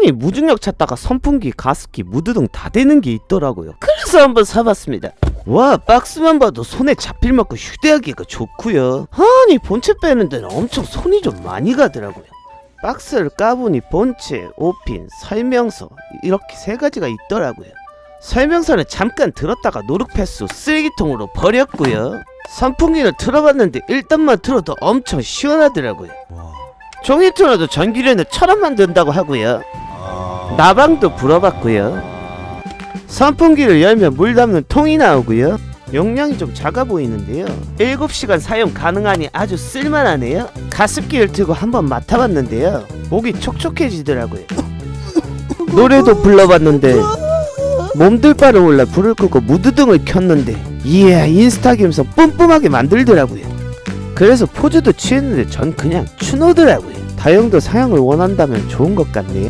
아니 무중력 찾다가 선풍기, 가습기, 무드 등 다 되는 게 있더라고요. 그래서 한번 사봤습니다. 와 박스만 봐도 손에 잡힐 만큼 휴대하기가 좋고요. 아니 본체 빼는 데는 엄청 손이 좀 많이 가더라고요. 박스를 까보니 본체, 오핀, 설명서 이렇게 세 가지가 있더라고요. 설명서는 잠깐 들었다가 노룩패스 쓰레기통으로 버렸고요. 선풍기는 틀어봤는데 일단만 틀어도 엄청 시원하더라고요. 와. 종이 틀어도 전기료는 천 원 만 든다고 하고요. 아. 나방도 불어봤고요. 선풍기를 열면 물 담는 통이 나오고요. 용량이 좀 작아 보이는데요. 7시간 사용 가능하니 아주 쓸만하네요. 가습기를 틀고 한번 맡아봤는데요. 목이 촉촉해지더라고요. 노래도 불러봤는데 몸둘 바를 몰라 불을 끄고 무드등을 켰는데 이야 인스타 감성 뿜뿜하게 만들더라고요. 그래서 포즈도 취했는데 전 그냥 추노더라고요. 다용도 사양을 원한다면 좋은 것 같네요.